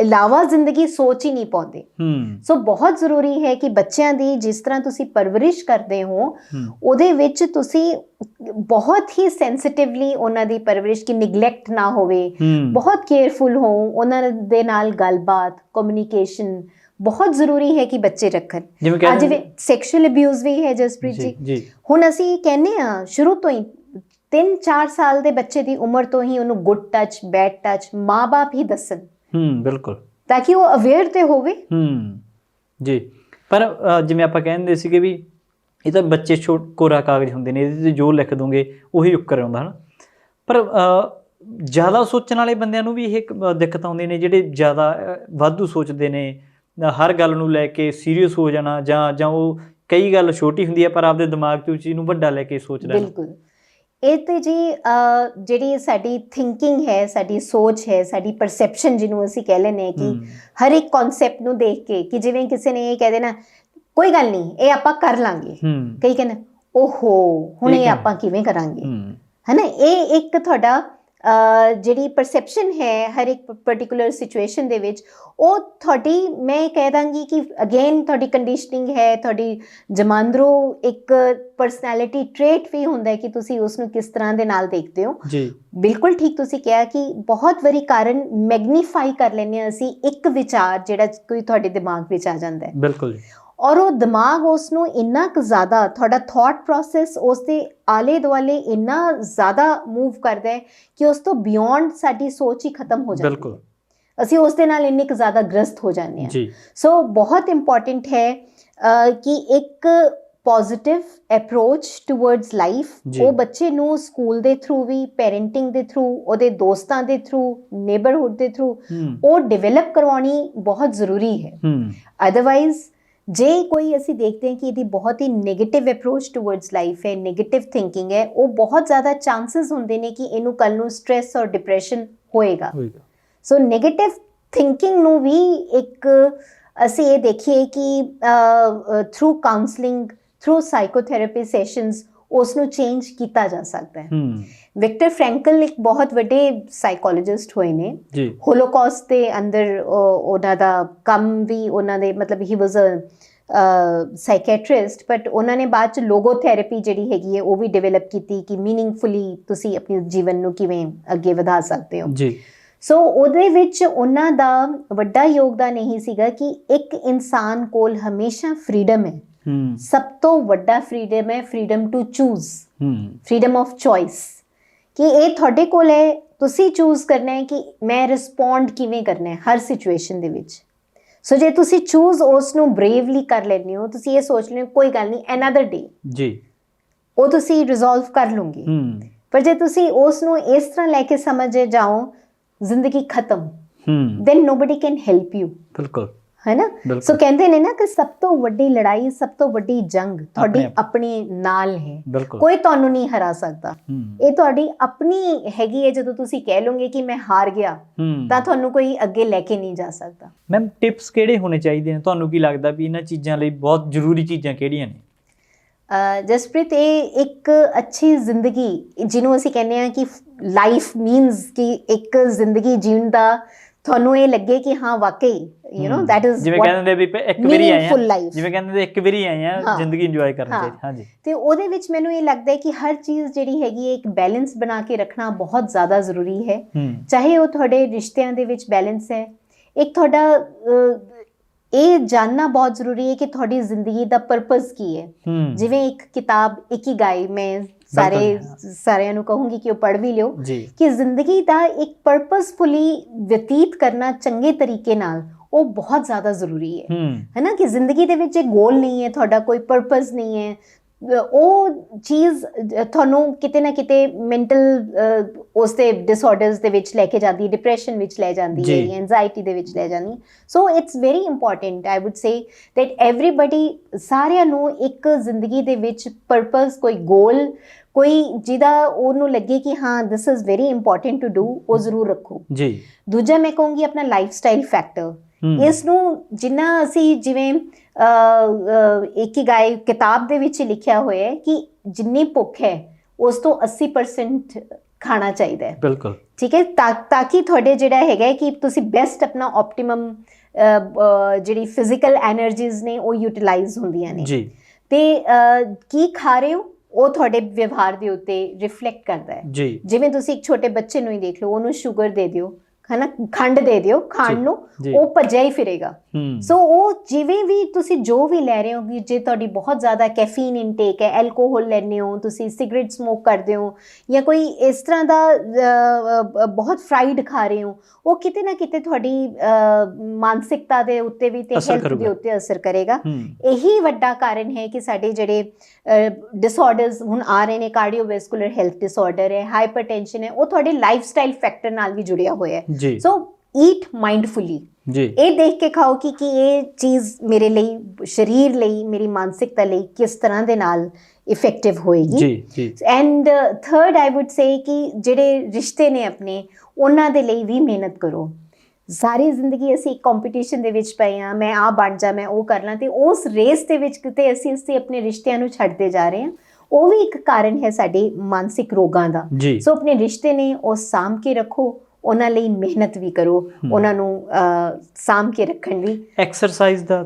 ਇਲਾਵਾ ਜ਼ਿੰਦਗੀ ਸੋਚ ਹੀ ਨਹੀਂ ਪਾਉਂਦੇ। ਹੂੰ। ਸੋ ਬਹੁਤ ਜ਼ਰੂਰੀ ਹੈ ਕਿ ਬੱਚਿਆਂ ਦੀ ਜਿਸ ਤਰ੍ਹਾਂ ਤੁਸੀਂ ਪਰਵਰਿਸ਼ ਕਰਦੇ ਹੋ ਉਹਦੇ ਵਿੱਚ ਤੁਸੀਂ ਬਹੁਤ ਹੀ ਸੈਂਸਿਟਿਵਲੀ ਉਹਨਾਂ ਦੀ ਪਰਵਰਿਸ਼ ਕੀ ਨਿਗਲੈਕਟ ਨਾ ਹੋਵੇ ਬਹੁਤ ਕੇਅਰਫੁਲ ਹੋ ਉਹਨਾਂ ਦੇ ਨਾਲ ਗੱਲਬਾਤ ਕਮਿਊਨੀਕੇਸ਼ਨ ਬਹੁਤ ਜ਼ਰੂਰੀ ਹੈ ਕਿ ਬੱਚੇ ਰੱਖਣ। ਅੱਜ ਵੀ ਸੈਕਸ਼ੂਅਲ ਅਬਿਊਜ਼ ਵੀ ਹੈ ਜਸਪ੍ਰੀਤ ਜੀ ਹੁਣ ਅਸੀਂ ਕਹਿੰਦੇ ਆ ਸ਼ੁਰੂ ਤੋਂ ਹੀ 3-4 ਸਾਲ ਦੇ ਬੱਚੇ ਦੀ ਉਮਰ ਤੋਂ ਹੀ ਉਹਨੂੰ ਗੁੱਡ ਟੱਚ ਬੈਡ ਟੱਚ ਮਾਪੇ ਹੀ ਦੱਸਣ। ਹੂੰ ਬਿਲਕੁਲ। ਤਾਂ ਕਿ ਉਹ ਅਵੇਅਰ ਤੇ ਹੋਵੇ। ਹੂੰ ਜੀ। ਪਰ ਜਿਵੇਂ ਆਪਾਂ ਕਹਿੰਦੇ ਸੀਗੇ ਵੀ ਇਹ ਤਾਂ ਬੱਚੇ ਛੋਟ ਕੋਰਾ ਕਾਗਜ਼ ਹੁੰਦੇ ਨੇ ਇਹਦੇ ਤੇ ਜੋ ਲਿਖ ਦੋਗੇ ਉਹੀ ਉੱਕਰ ਆਉਂਦਾ ਹਨਾ। ਪਰ ਜ਼ਿਆਦਾ ਸੋਚਣ ਵਾਲੇ ਬੰਦਿਆਂ ਨੂੰ ਵੀ ਇਹ ਦਿੱਕਤ ਆਉਂਦੀ ਨੇ ਜਿਹੜੇ ਜ਼ਿਆਦਾ ਵਾਧੂ ਸੋਚਦੇ ਨੇ ਹਰ ਗੱਲ ਨੂੰ ਲੈ ਕੇ ਸੀਰੀਅਸ ਹੋ ਜਾਣਾ ਜਾਂ ਜਾਂ ਉਹ ਕਈ ਗੱਲ ਛੋਟੀ ਹੁੰਦੀ ਹੈ ਪਰ ਆਪਦੇ ਦਿਮਾਗ 'ਚ ਉਸ ਚੀਜ਼ ਨੂੰ ਵੱਡਾ ਲੈ ਕੇ ਸੋਚ ਲੈਣਾ। ਬਿਲਕੁਲ। ਇਹ ਤੇ ਜੀ ਜਿਹੜੀ ਸਾਡੀ ਥਿੰਕਿੰਗ ਹੈ ਸਾਡੀ ਸੋਚ ਹੈ ਸਾਡੀ ਪਰਸੈਪਸ਼ਨ ਜਿਹਨੂੰ ਅਸੀਂ ਕਹਿ ਲੈਂਦੇ ਹਾਂ ਕਿ ਹਰ ਇੱਕ ਕਨਸੈਪਟ ਨੂੰ ਦੇਖ ਕੇ ਕਿ ਜਿਵੇਂ ਕਿਸੇ ਨੇ ਇਹ ਕਹਿ ਦੇਣਾ ਕੋਈ ਗੱਲ ਨਹੀਂ ਇਹ ਆਪਾਂ ਕਰ ਲਾਂਗੇ। ਕਈ ਕਹਿੰਦੇ ਓਹੋ ਹੁਣ ਇਹ? ਆਪਾਂ ਕਿਵੇਂ ਕਰਾਂਗੇ? ਹੈਨਾ ਇਹ ਇੱਕ ਤੁਹਾਡਾ ਜਿਹੜੀ ਪਰਸੈਪਸ਼ਨ ਹੈ ਹਰ ਇੱਕ ਪਾਰਟਿਕੂਲਰ ਸਿਚੁਏਸ਼ਨ ਦੇ ਵਿੱਚ ਉਹ ਤੁਹਾਡੀ ਮੈਂ ਕਹਿ ਦਾਂਗੀ ਕਿ ਅਗੇਨ ਤੁਹਾਡੀ ਕੰਡੀਸ਼ਨਿੰਗ ਹੈ ਤੁਹਾਡੀ ਜਮਾਂਦਰੂ ਇੱਕ ਪਰਸਨੈਲਿਟੀ ਟ੍ਰੇਟ ਵੀ ਹੁੰਦਾ ਹੈ ਕਿ ਤੁਸੀਂ ਉਸ ਨੂੰ ਕਿਸ ਤਰ੍ਹਾਂ ਦੇ ਨਾਲ ਦੇਖਦੇ ਹੋ। ਜੀ। ਬਿਲਕੁਲ ਠੀਕ ਤੁਸੀਂ ਕਿਹਾ ਕਿ ਬਹੁਤ ਵਾਰੀ ਕਾਰਨ ਮੈਗਨੀਫਾਈ ਕਰ ਲੈਂਦੇ ਹਾਂ ਅਸੀਂ ਇੱਕ ਵਿਚਾਰ ਜਿਹੜਾ ਕੋਈ ਤੁਹਾਡੇ ਦਿਮਾਗ ਵਿੱਚ ਆ ਜਾਂਦਾ ਹੈ। ਬਿਲਕੁਲ ਜੀ। ਔਰ ਉਹ ਦਿਮਾਗ ਉਸ ਨੂੰ ਇੰਨਾ ਕੁ ਜ਼ਿਆਦਾ ਤੁਹਾਡਾ ਥਾਟ ਪ੍ਰੋਸੈਸ ਉਸ ਦੇ ਆਲੇ ਦੁਆਲੇ ਇੰਨਾ ਜ਼ਿਆਦਾ ਮੂਵ ਕਰਦਾ ਹੈ ਕਿ ਉਸ ਤੋਂ ਬਿਯੋਂਡ ਸਾਡੀ ਸੋਚ ਹੀ ਖਤਮ ਹੋ ਜਾਂਦੀ ਹੈ। ਬਿਲਕੁਲ। ਅਸੀਂ ਉਸ ਦੇ ਨਾਲ ਇੰਨੇ ਕੁ ਜ਼ਿਆਦਾ ਗ੍ਰਸਤ ਹੋ ਜਾਂਦੇ ਹਾਂ। ਸੋ ਬਹੁਤ ਇੰਪੋਰਟੈਂਟ ਹੈ ਕਿ ਇੱਕ ਪੋਜ਼ਿਟਿਵ ਅਪਰੋਚ ਟੁਵਰਡਸ ਲਾਈਫ। ਉਹ ਬੱਚੇ ਨੂੰ ਸਕੂਲ ਦੇ ਥਰੂ ਵੀ ਪੈਰੈਂਟਿੰਗ ਦੇ ਥਰੂ ਉਹਦੇ ਦੋਸਤਾਂ ਦੇ ਥਰੂ ਨੇਬਰਹੁੱਡ ਦੇ ਥਰੂ ਉਹ ਡਿਵੈਲਪ ਕਰਵਾਉਣੀ ਬਹੁਤ ਜ਼ਰੂਰੀ ਹੈ। ਹੂੰ। ਅਦਰਵਾਈਜ਼ ਜੇ ਕੋਈ ਅਸੀਂ ਦੇਖਦੇ ਹਾਂ ਕਿ ਇਹਦੀ ਬਹੁਤ ਹੀ 네ਗੇਟਿਵ ਅਪਰੋਚ ਟੁਵਰਡਸ ਲਾਈਫ ਹੈ 네ਗੇਟਿਵ ਥਿੰਕਿੰਗ ਹੈ ਉਹ ਬਹੁਤ ਜ਼ਿਆਦਾ ਚਾਂਸਸ ਹੁੰਦੇ ਨੇ ਕਿ ਇਹਨੂੰ ਕੱਲ ਨੂੰ ਸਟ्रेस ਔਰ ਡਿਪਰੈਸ਼ਨ ਹੋਏਗਾ। ਸੋ 네ਗੇਟਿਵ ਥਿੰਕਿੰਗ ਨੂੰ ਵੀ ਇੱਕ ਅਸੀਂ ਇਹ ਦੇਖੀਏ ਕਿ through counselling through psychotherapy sessions ਉਸ ਨੂੰ ਚੇਂਜ ਕੀਤਾ ਜਾ ਸਕਦਾ ਹੈ। ਵਿਕਟਰ ਫ੍ਰੈਂਕਲ ਇੱਕ ਬਹੁਤ ਵੱਡੇ ਸਾਈਕੋਲੋਜਿਸਟ ਹੋਏ ਨੇ। ਜੀ। ਹੋਲੋਕਾਸਟ ਦੇ ਅੰਦਰ ਉਹ- ਉਹਨਾਂ ਦਾ ਕੰਮ ਵੀ ਉਹਨਾਂ ਦੇ ਮਤਲਬ ਹੀ ਵਾਸ ਅ ਸਾਈਕੈਟ੍ਰਿਸਟ ਬਟ ਉਹਨਾਂ ਨੇ ਬਾਅਦ ਚ ਲੋਗੋਥੈਰੇਪੀ ਜਿਹੜੀ ਹੈਗੀ ਹੈ ਉਹ ਵੀ ਡਿਵੈਲਪ ਕੀਤੀ ਕਿ ਮੀਨਿੰਗਫੁਲੀ ਤੁਸੀਂ ਆਪਣੇ ਜੀਵਨ ਨੂੰ ਕਿਵੇਂ ਅੱਗੇ ਵਧਾ ਸਕਦੇ ਹੋ। ਜੀ। ਸੋ ਉਹਦੇ ਵਿੱਚ ਉਹਨਾਂ ਦਾ ਵੱਡਾ ਯੋਗਦਾਨ ਇਹੀ ਸੀਗਾ ਕਿ ਇੱਕ ਇਨਸਾਨ ਕੋਲ ਹਮੇਸ਼ਾ ਫਰੀडम ਹੂੰ। ਸਭ ਤੋਂ ਵੱਡਾ ਫਰੀडम ਹੈ freedom to choose freedom of choice ਕਿ ਇਹ ਤੁਹਾਡੇ ਕੋਲ ਹੈ ਤੁਸੀਂ ਚੂਜ਼ ਕਰਨਾ ਹੈ ਕਿ ਮੈਂ ਰਿਸਪੌਂਡ ਕਿਵੇਂ ਕਰਨਾ ਹੈ ਹਰ ਸਿਚੁਏਸ਼ਨ ਦੇ ਵਿੱਚ। ਸੋ ਜੇ ਤੁਸੀਂ ਚੂਜ਼ ਉਸ ਨੂੰ ਬਰੇਵਲੀ ਕਰ ਲੈਂਦੇ ਹੋ ਤੁਸੀਂ ਇਹ ਸੋਚ ਲੈਂਦੇ ਕੋਈ ਗੱਲ ਨਹੀਂ ਅਨਦਰ ਡੇ ਜੀ। ਉਹ ਤੁਸੀਂ ਰਿਜ਼ੋਲਵ ਕਰ ਲਓਗੇ। ਪਰ ਜੇ ਤੁਸੀਂ ਉਸ ਨੂੰ ਇਸ ਤਰ੍ਹਾਂ ਲੈ ਕੇ ਸਮਝੇ ਜਾਓ ਜ਼ਿੰਦਗੀ ਖਤਮ। Then nobody can help you ਬਿਲਕੁਲ। ਹੈ ਨਾ। ਸੋ ਕਹਿੰਦੇ ਨੇ ਨਾ ਕਿ ਸਭ ਤੋਂ ਵੱਡੀ ਲੜਾਈ ਸਭ ਤੋਂ ਵੱਡੀ ਜੰਗ ਤੁਹਾਡੀ ਆਪਣੇ ਆਪ। ਆਪਣੀ ਨਾਲ ਹੈ। ਕੋਈ ਤੁਹਾਨੂੰ ਨਹੀਂ ਹਰਾ ਸਕਦਾ। ਇਹ ਤੁਹਾਡੀ ਆਪਣੀ ਹੈਗੀ ਹੈ ਜਦੋਂ ਤੁਸੀਂ ਕਹਿ ਲੋਗੇ ਕਿ ਮੈਂ ਹਾਰ ਗਿਆ ਤਾਂ ਤੁਹਾਨੂੰ ਕੋਈ ਅੱਗੇ ਲੈ ਕੇ ਨਹੀਂ ਜਾ ਸਕਦਾ। ਮੈਮ ਟਿਪਸ ਕਿਹੜੇ ਹੋਣੇ ਚਾਹੀਦੇ ਨੇ? ਤੁਹਾਨੂੰ ਕੀ ਲੱਗਦਾ ਵੀ ਇਹਨਾਂ ਚੀਜ਼ਾਂ ਲਈ ਬਹੁਤ ਜ਼ਰੂਰੀ ਚੀਜ਼ਾਂ ਕਿਹੜੀਆਂ ਨੇ? ਜਸਪ੍ਰੀਤ ਇਹ ਇੱਕ ਅੱਛੀ ਜ਼ਿੰਦਗੀ ਜਿਹਨੂੰ ਅਸੀਂ ਕਹਿੰਦੇ ਆ ਕਿ ਲਾਈਫ ਮੀਨਸ ਕਿ ਇੱਕ ਜ਼ਿੰਦਗੀ ਜੀਣ ਦਾ ਤੁਹਾਨੂੰ ਇਹ ਲੱਗੇ ਕਿ ਹਾਂ ਵਾਕਈ ਯੂ نو ਹੂੰ। that is ਜਿਵੇਂ ਕਹਿੰਦੇ ਨੇ ਵੀ ਇੱਕ ਵਾਰੀ ਆਏ ਆ। ਜਿਵੇਂ ਕਹਿੰਦੇ ਨੇ ਇੱਕ ਵਾਰੀ ਆਏ ਆ ਹਾਂ। ਜ਼ਿੰਦਗੀ ਇੰਜੋਏ ਕਰਨੀ ਹਾਂ। ਚਾਹੀਦੀ ਹਾਂਜੀ ਤੇ ਉਹਦੇ ਵਿੱਚ ਮੈਨੂੰ ਇਹ ਲੱਗਦਾ ਹੈ ਕਿ ਹਰ ਚੀਜ਼ ਜਿਹੜੀ ਹੈਗੀ ਹੈ ਇੱਕ ਬੈਲੈਂਸ ਬਣਾ ਕੇ ਰੱਖਣਾ ਬਹੁਤ ਜ਼ਿਆਦਾ ਜ਼ਰੂਰੀ ਹੈ ਹੂੰ ਚਾਹੇ ਉਹ ਤੁਹਾਡੇ ਰਿਸ਼ਤਿਆਂ ਦੇ ਵਿੱਚ ਬੈਲੈਂਸ ਹੈ ਇੱਕ ਤੁਹਾਡਾ ਇਹ ਜਾਨਣਾ ਬਹੁਤ ਜ਼ਰੂਰੀ ਹੈ ਕਿ ਤੁਹਾਡੀ ਜ਼ਿੰਦਗੀ ਦਾ ਪਰਪਸ ਕੀ ਹੈ ਹੂੰ ਜਿਵੇਂ ਇੱਕ ਕਿਤਾਬ ਇਕਿਗਾਈ ਮੈਂ ਸਾਰੇ। ਸਾਰਿਆਂ ਨੂੰ ਕਹੂੰਗੀ ਕਿ ਉਹ ਪੜ੍ਹ ਵੀ ਲਿਓ ਕਿ ਜ਼ਿੰਦਗੀ ਦਾ ਇੱਕ ਪਰਪਸਫੁਲੀ ਬਤੀਤ ਕਰਨਾ ਚੰਗੇ ਤਰੀਕੇ ਨਾਲ ਉਹ ਬਹੁਤ ਜ਼ਿਆਦਾ ਜ਼ਰੂਰੀ ਹੈ। ਹੂੰ। ਨਾ ਕਿ ਜ਼ਿੰਦਗੀ ਦੇ ਵਿੱਚ ਇੱਕ ਗੋਲ ਨਹੀਂ ਹੈ ਤੁਹਾਡਾ ਕੋਈ ਪਰਪਸ ਨਹੀਂ ਹੈ। ਉਹ ਚੀਜ਼ ਤੁਹਾਨੂੰ ਕਿਤੇ ਨਾ ਕਿਤੇ ਮੈਂਟਲ ਉਸ ਦੇ ਡਿਸਆਰਡਰਸ ਦੇ ਵਿੱਚ ਲੈ ਕੇ ਜਾਂਦੀ ਹੈ ਡਿਪਰੈਸ਼ਨ ਵਿੱਚ ਲੈ ਜਾਂਦੀ ਹੈ ਐਂਜ਼ਾਇਟੀ ਦੇ ਵਿੱਚ ਲੈ ਜਾਂਦੀ so it's very important I would say that everybody ਸਾਰਿਆਂ ਨੂੰ ਇੱਕ ਜ਼ਿੰਦਗੀ ਦੇ ਵਿੱਚ ਪਰਪਸ ਕੋਈ ਗੋਲ ਕੋਈ ਜਿਹਦਾ ਉਹਨੂੰ ਲੱਗੇ ਕਿ ਹਾਂ this is very important to do ਉਹ ਜ਼ਰੂਰ ਰੱਖੋ। ਜੀ। ਦੂਜਾ ਮੈਂ ਕਹੂੰਗੀ ਆਪਣਾ ਲਾਈਫ ਸਟਾਈਲ ਫੈਕਟਰ ਇਸ ਨੂੰ ਜਿੰਨਾ ਅਸੀਂ ਜਿਵੇਂ ਇੱਕ ਹੀ ਗਾਇ ਕਿਤਾਬ ਦੇ ਵਿੱਚ ਲਿਖਿਆ ਹੋਇਆ ਹੈ ਕਿ ਜਿੰਨੀ ਭੁੱਖ ਹੈ ਉਸ ਤੋਂ 80% ਖਾਣਾ ਚਾਹੀਦਾ ਹੈ। ਬਿਲਕੁਲ। ਠੀਕ ਹੈ? ਤਾਂ ਕਿ ਤੁਹਾਡੇ ਜਿਹੜਾ ਹੈਗਾ ਕਿ ਤੁਸੀਂ ਬੈਸਟ ਆਪਣਾ ਆਪਟੀਮਮ ਜਿਹੜੀ ਫਿਜ਼ੀਕਲ એનર્ਜੀਜ਼ ਨੇ ਉਹ ਯੂਟਿਲਾਈਜ਼ ਹੁੰਦੀਆਂ ਨੇ। ਜੀ। ਤੇ ਕੀ ਖਾ ਰਹੇ ਹੋ? ਉਹ ਤੁਹਾਡੇ ਵਿਵਹਾਰ ਦੇ ਉੱਤੇ ਰਿਫਲੈਕਟ ਕਰਦਾ ਹੈ। ਜੀ। ਜਿਵੇਂ ਤੁਸੀਂ ਇੱਕ ਛੋਟੇ ਬੱਚੇ ਨੂੰ ਹੀ ਦੇਖ ਲਓ ਉਹਨੂੰ ਸ਼ੂਗਰ ਦੇ ਦਿਓ ਹਨਾ ਖੰਡ ਦੇ ਦਿਓ ਖਾਣ ਨੂੰ। ਉਹ ਭੱਜਿਆ ਹੀ ਫਿਰੇਗਾ। ਸੋ ਉਹ ਜਿਵੇਂ ਵੀ ਤੁਸੀਂ ਜੋ ਵੀ ਲੈ ਰਹੇ ਹੋ ਜੇ ਤੁਹਾਡੀ ਬਹੁਤ ਜ਼ਿਆਦਾ ਕੈਫੀਨ ਇਨਟੇਕ ਹੈ ਐਲਕੋਹਲ ਲੈਂਦੇ ਹੋ ਤੁਸੀਂ ਸਿਗਰਟ ਸਮੋਕ ਕਰਦੇ ਹੋ ਜਾਂ ਕੋਈ ਇਸ ਤਰ੍ਹਾਂ ਦਾ ਬਹੁਤ ਫਰਾਈਡ ਖਾ ਰਹੇ ਹੋ ਉਹ ਕਿਤੇ ਨਾ ਕਿਤੇ ਤੁਹਾਡੀ ਮਾਨਸਿਕਤਾ ਦੇ ਉੱਤੇ ਵੀ ਤੇ ਹੈਲਥ ਦੇ। ਉੱਤੇ ਅਸਰ ਕਰੇਗਾ। ਇਹੀ ਵੱਡਾ ਕਾਰਨ ਹੈ ਕਿ ਸਾਡੇ ਜਿਹੜੇ ਡਿਸਆਰਡਰਸ ਹੁਣ ਆ ਰਹੇ ਨੇ ਕਾਰਡੀਓਵੈਸਕੂਲਰ ਹੈਲਥ ਡਿਸਆਰਡਰ ਹੈ ਹਾਈਪਰਟੈਂਸ਼ਨ ਹੈ ਉਹ ਤੁਹਾਡੇ ਲਾਈਫਸਟਾਈਲ ਫੈਕਟਰ ਨਾਲ ਵੀ ਜੁੜਿਆ ਹੋਇਆ ਹੈ। ਜੀ। ਸੋ ਈਟ ਮਾਈਂਡਫੁਲੀ ਜੀ। ਇਹ ਦੇਖ ਕੇ ਖਾਓ ਕਿ ਕਿ ਇਹ ਚੀਜ਼ ਮੇਰੇ ਲਈ ਸਰੀਰ ਲਈ ਮੇਰੀ ਮਾਨਸਿਕਤਾ ਲਈ ਕਿਸ ਤਰ੍ਹਾਂ ਦੇ ਨਾਲ ਇਫੈਕਟਿਵ ਹੋਏਗੀ। ਜੀ ਜੀ। And third I would say ਕਿ ਜਿਹੜੇ ਰਿਸ਼ਤੇ ਨੇ ਆਪਣੇ ਉਹਨਾਂ ਦੇ ਲਈ ਵੀ ਮਿਹਨਤ ਕਰੋ। ਸਾਰੀ ਜ਼ਿੰਦਗੀ ਅਸੀਂ ਕੰਪੀਟੀਸ਼ਨ ਦੇ ਵਿੱਚ ਪਏ ਆ ਮੈਂ ਆ ਬਣ ਜਾ ਮੈਂ ਉਹ ਕਰ ਲਾਂ ਤੇ ਉਸ ਰੇਸ ਦੇ ਵਿੱਚ ਕਿਤੇ ਅਸੀਂ ਅਸੀਂ ਆਪਣੇ ਰਿਸ਼ਤਿਆਂ ਨੂੰ ਛੱਡਦੇ ਜਾ ਰਹੇ ਹਾਂ ਉਹ ਵੀ ਇੱਕ ਕਾਰਨ ਹੈ ਸਾਡੇ ਮਾਨਸਿਕ ਰੋਗਾਂ ਦਾ। ਸੋ ਆਪਣੇ ਰਿਸ਼ਤੇ ਨੇ ਉਹ ਸਾਂਭ ਕੇ ਰੱਖੋ ਉਹਨਾਂ ਲਈ ਮਿਹਨਤ ਵੀ ਕਰੋ ਉਹਨਾਂ ਨੂੰ ਸਾਂਭ ਕੇ ਰੱਖਣ ਲਈ। Exercise the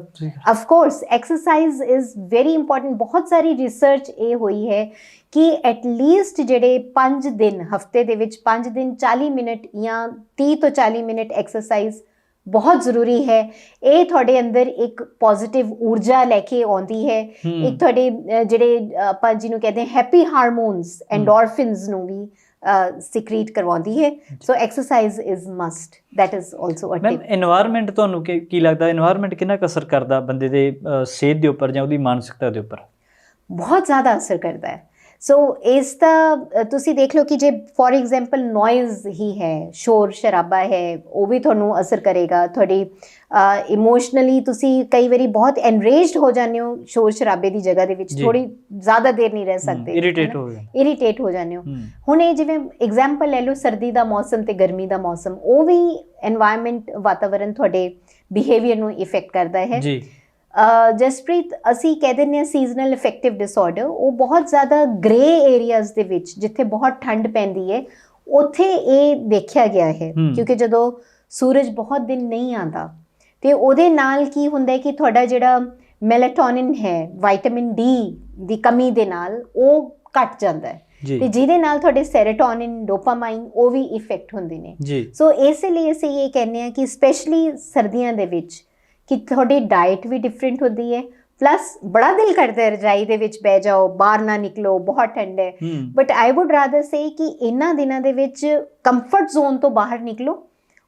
of course exercise is very important ਬਹੁਤ ਸਾਰੀ ਰਿਸਰਚ ਇਹ ਹੋਈ ਹੈ ਕਿ ਐਟ ਲੀਸਟ ਜਿਹੜੇ 5 ਦਿਨ ਹਫ਼ਤੇ ਦੇ ਵਿੱਚ 5 ਦਿਨ 40 ਮਿੰਟ ਜਾਂ 30 ਤੋਂ 40 ਮਿੰਟ ਐਕਸਰਸਾਈਜ਼ ਬਹੁਤ ਜ਼ਰੂਰੀ ਹੈ। ਇਹ ਤੁਹਾਡੇ ਅੰਦਰ ਇੱਕ ਪੋਜ਼ਿਟਿਵ ਊਰਜਾ ਲੈ ਕੇ ਆਉਂਦੀ ਹੈ। ਇੱਕ ਤੁਹਾਡੇ ਜਿਹੜੇ ਆਪਾਂ ਜਿਹਨੂੰ ਕਹਿੰਦੇ ਹੈਪੀ ਹਾਰਮੋਨਸ ਐਂਡੋਰਫਿਨਸ ਨੂੰ ਵੀ। ਸਿਕਰੀਟ ਕਰਵਾਉਂਦੀ ਹੈ। So exercise is must that is also a tip ਮੈਂ এনवायरमेंट ਤੁਹਾਨੂੰ ਕੀ ਲੱਗਦਾ? এনवायरमेंट ਕਿੰਨਾ ਅਸਰ ਕਰਦਾ ਬੰਦੇ ਦੇ ਸਿਹਤ ਦੇ ਉੱਪਰ ਜਾਂ ਉਹਦੀ ਮਾਨਸਿਕਤਾ ਦੇ ਉੱਪਰ? ਬਹੁਤ ਜ਼ਿਆਦਾ ਅਸਰ ਕਰਦਾ ਹੈ। ਸੋ ਇਸ ਦਾ ਤੁਸੀਂ ਦੇਖ ਲਓ ਕਿ ਜੇ ਫੋਰ ਐਗਜ਼ਾਮਪਲ ਨੋਇਜ਼ ਹੀ ਹੈ ਸ਼ੋਰ ਸ਼ਰਾਬਾ ਹੈ ਉਹ ਵੀ ਤੁਹਾਨੂੰ ਅਸਰ ਕਰੇਗਾ। ਤੁਹਾਡੀ ਇਮੋਸ਼ਨਲੀ ਤੁਸੀਂ ਕਈ ਵਾਰੀ ਬਹੁਤ ਐਨਰੇਜਡ ਹੋ ਜਾਂਦੇ ਹੋ ਸ਼ੋਰ ਸ਼ਰਾਬੇ ਦੀ ਜਗ੍ਹਾ ਦੇ ਵਿੱਚ। ਥੋੜੀ ਜ਼ਿਆਦਾ ਦੇਰ ਨਹੀਂ ਰਹਿ ਸਕਦੇ ਇਰੀਟੇਟ ਹੋ ਜਾਂਦੇ ਇਰੀਟੇਟ ਹੋ ਜਾਂਦੇ ਹੋ। ਹੁਣ ਇਹ ਜਿਵੇਂ ਐਗਜ਼ਾਮਪਲ ਲੈ ਲਓ ਸਰਦੀ ਦਾ ਮੌਸਮ ਤੇ ਗਰਮੀ ਦਾ ਮੌਸਮ ਉਹ ਵੀ এনवायरमेंट ਵਾਤਾਵਰਣ ਤੁਹਾਡੇ ਬਿਹੇਵੀਅਰ ਨੂੰ ਇਫੈਕਟ ਕਰਦਾ ਹੈ। ਜੀ। ਜਸਪ੍ਰੀਤ ਅਸੀਂ ਕਹਿ ਦਿੰਦੇ ਹਾਂ ਸੀਜ਼ਨਲ ਇਫੈਕਟਿਵ ਡਿਸਆਰਡਰ ਉਹ ਬਹੁਤ ਜ਼ਿਆਦਾ ਗ੍ਰੇ ਏਰੀਆਜ਼ ਦੇ ਵਿੱਚ ਜਿੱਥੇ ਬਹੁਤ ਠੰਡ ਪੈਂਦੀ ਹੈ ਉੱਥੇ ਇਹ ਦੇਖਿਆ ਗਿਆ ਹੈ। ਕਿਉਂਕਿ ਜਦੋਂ ਸੂਰਜ ਬਹੁਤ ਦਿਨ ਨਹੀਂ ਆਉਂਦਾ ਤੇ ਉਹਦੇ ਨਾਲ ਕੀ ਹੁੰਦਾ ਹੈ ਕਿ ਤੁਹਾਡਾ ਜਿਹੜਾ ਮੈਲਾਟੋਨਿਨ ਹੈ ਵਿਟਾਮਿਨ ਡੀ ਦੀ ਕਮੀ ਦੇ ਨਾਲ ਉਹ ਘਟ ਜਾਂਦਾ ਹੈ। ਤੇ ਜਿਹਦੇ ਨਾਲ ਤੁਹਾਡੇ ਸੈਰੋਟੋਨਿਨ ਡੋਪਾਮਾਈਨ ਉਹ ਵੀ ਇਫੈਕਟ ਹੁੰਦੇ ਨੇ। ਸੋ ਇਸੇ ਲਈ ਅਸੀਂ ਇਹ ਕਹਿੰਦੇ ਹਾਂ ਕਿ ਸਪੈਸ਼ਲੀ ਸਰਦੀਆਂ ਦੇ ਵਿੱਚ ਕਿ ਤੁਹਾਡੀ ਡਾਈਟ ਵੀ ਡਿਫਰੈਂਟ ਹੁੰਦੀ ਹੈ। ਪਲੱਸ ਬੜਾ ਦਿਲ ਕਰਦਾ ਹੈ ਰਜਾਈ ਦੇ ਵਿੱਚ ਬਹਿ ਜਾਓ ਬਾਹਰ ਨਾ ਨਿਕਲੋ ਬਹੁਤ ਠੰਡ ਹੈ। But I would rather say ਕਿ ਇਹਨਾਂ ਦਿਨਾਂ ਦੇ ਵਿੱਚ ਕੰਫਰਟ ਜ਼ੋਨ ਤੋਂ ਬਾਹਰ ਨਿਕਲੋ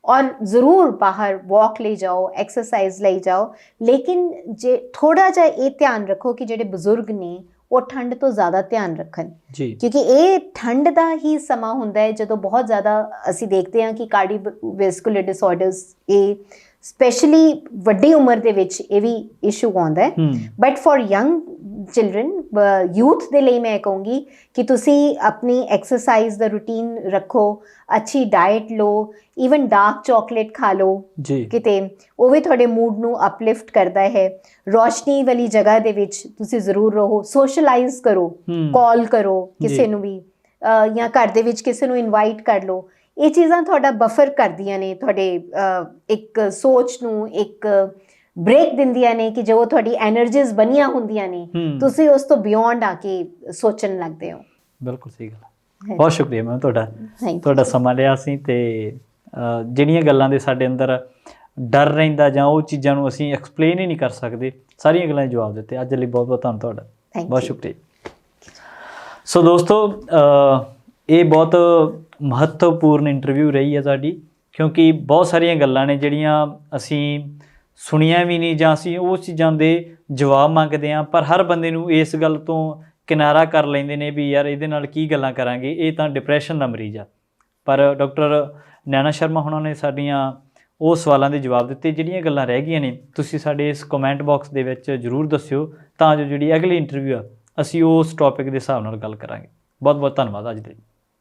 ਔਰ ਜ਼ਰੂਰ ਬਾਹਰ ਵਾਕ ਲਈ ਜਾਓ ਐਕਸਰਸਾਈਜ਼ ਲਈ ਜਾਓ। ਲੇਕਿਨ ਜੇ ਥੋੜਾ ਜਿਹਾ ਇਹ ਧਿਆਨ ਰੱਖੋ ਕਿ ਜਿਹੜੇ ਬਜ਼ੁਰਗ ਨੇ ਉਹ ਠੰਡ ਤੋਂ ਜ਼ਿਆਦਾ ਧਿਆਨ ਰੱਖਣ। ਕਿਉਂਕਿ ਇਹ ਠੰਡ ਦਾ ਹੀ ਸਮਾਂ ਹੁੰਦਾ ਹੈ ਜਦੋਂ ਬਹੁਤ ਜ਼ਿਆਦਾ ਅਸੀਂ ਦੇਖਦੇ ਹਾਂ ਕਿ ਕਾਰਡੀਓਵੈਸਕੂਲਰ ਡਿਸਆਰਡਰਸ ਇਹ ਸਪੈਸ਼ਲੀ ਵੱਡੀ ਉਮਰ ਦੇ ਵਿੱਚ ਇਹ ਵੀ ਇਸ਼ੂ ਆਉਂਦਾ ਹੈ। But for young children youth ਦੇ ਲਈ ਮੈਂ ਕਹੂੰਗੀ ਕਿ ਤੁਸੀਂ ਆਪਣੀ ਐਕਸਰਸਾਈਜ਼ ਦਾ ਰੁਟੀਨ ਰੱਖੋ ਅੱਛੀ ਡਾਈਟ ਲਓ ਈਵਨ ਡਾਰਕ ਚਾਕਲੇਟ ਖਾ ਲਓ। ਕਿਤੇ ਉਹ ਵੀ ਤੁਹਾਡੇ ਮੂਡ ਨੂੰ ਅਪਲਿਫਟ ਕਰਦਾ ਹੈ। ਰੋਸ਼ਨੀ ਵਾਲੀ ਜਗ੍ਹਾ ਦੇ ਵਿੱਚ ਤੁਸੀਂ ਜ਼ਰੂਰ ਰਹੋ ਸੋਸ਼ਲਾਈਜ਼ ਕਰੋ ਕਾਲ ਕਰੋ ਕਿਸੇ ਨੂੰ ਵੀ ਜਾਂ ਘਰ ਦੇ ਵਿੱਚ ਕਿਸੇ ਨੂੰ ਇਨਵਾਈਟ ਕਰ ਲਓ। ਇਹ ਚੀਜ਼ਾਂ ਤੁਹਾਡਾ ਬਫਰ ਕਰਦੀਆਂ ਨੇ ਤੁਹਾਡੇ ਇੱਕ ਸੋਚ ਨੂੰ ਇੱਕ ਬ੍ਰੇਕ ਦਿੰਦੀਆਂ ਨੇ ਕਿ ਜੋ ਤੁਹਾਡੀ એનર્ਜੀਜ਼ ਬਣੀਆਂ ਹੁੰਦੀਆਂ ਨੇ ਤੁਸੀਂ ਉਸ ਤੋਂ ਬਿਯੋਂਡ ਆ ਕੇ ਸੋਚਣ ਲੱਗਦੇ ਹੋ। ਬਿਲਕੁਲ ਸਹੀ ਗੱਲ ਬਹੁਤ ਸ਼ੁਕਰੀਆ ਮੈਂ ਤੁਹਾਡਾ। ਤੁਹਾਡਾ ਸਮਾਂ ਲਿਆ ਸੀ ਤੇ ਜਿਹੜੀਆਂ ਗੱਲਾਂ ਦੇ ਸਾਡੇ ਅੰਦਰ ਡਰ ਰਹਿੰਦਾ ਜਾਂ ਉਹ ਚੀਜ਼ਾਂ ਨੂੰ ਅਸੀਂ ਐਕਸਪਲੇਨ ਹੀ ਨਹੀਂ ਕਰ ਸਕਦੇ ਸਾਰੀਆਂ ਗੱਲਾਂ ਜਵਾਬ ਦਿੱਤੇ। ਅੱਜ ਲਈ ਬਹੁਤ ਬਹੁਤ ਧੰਨਵਾਦ ਤੁਹਾਡਾ। ਬਹੁਤ ਸ਼ੁਕਰੀਆ। ਸੋ ਦੋਸਤੋ ਇਹ ਬਹੁਤ ਮਹੱਤਵਪੂਰਨ ਇੰਟਰਵਿਊ ਰਹੀ ਹੈ ਸਾਡੀ, ਕਿਉਂਕਿ ਬਹੁਤ ਸਾਰੀਆਂ ਗੱਲਾਂ ਨੇ ਜਿਹੜੀਆਂ ਅਸੀਂ ਸੁਣੀਆਂ ਵੀ ਨਹੀਂ ਜਾਂ ਅਸੀਂ ਉਸ ਚੀਜ਼ਾਂ ਦੇ ਜਵਾਬ ਮੰਗਦੇ ਹਾਂ, ਪਰ ਹਰ ਬੰਦੇ ਨੂੰ ਇਸ ਗੱਲ ਤੋਂ ਕਿਨਾਰਾ ਕਰ ਲੈਂਦੇ ਨੇ ਵੀ ਯਾਰ ਇਹਦੇ ਨਾਲ ਕੀ ਗੱਲਾਂ ਕਰਾਂਗੇ, ਇਹ ਤਾਂ ਡਿਪਰੈਸ਼ਨ ਦਾ ਮਰੀਜ਼ ਆ। ਪਰ ਡਾਕਟਰ ਨੈਣਾ ਸ਼ਰਮਾ ਹੁਣਾਂ ਨੇ ਸਾਡੀਆਂ ਉਹ ਸਵਾਲਾਂ ਦੇ ਜਵਾਬ ਦਿੱਤੇ, ਜਿਹੜੀਆਂ ਗੱਲਾਂ ਰਹਿ ਗਈਆਂ ਨੇ, ਤੁਸੀਂ ਸਾਡੇ ਇਸ ਕਮੈਂਟ ਬਾਕਸ ਦੇ ਵਿੱਚ ਜਰੂਰ ਦੱਸਿਓ, ਤਾਂ ਜੋ ਜਿਹੜੀ ਅਗਲੀ ਇੰਟਰਵਿਊ ਆ, ਅਸੀਂ ਉਸ ਟੌਪਿਕ ਦੇ ਹਿਸਾਬ ਨਾਲ ਗੱਲ ਕਰਾਂਗੇ। ਬਹੁਤ ਬਹੁਤ ਧੰਨਵਾਦ ਅੱਜ ਦੇ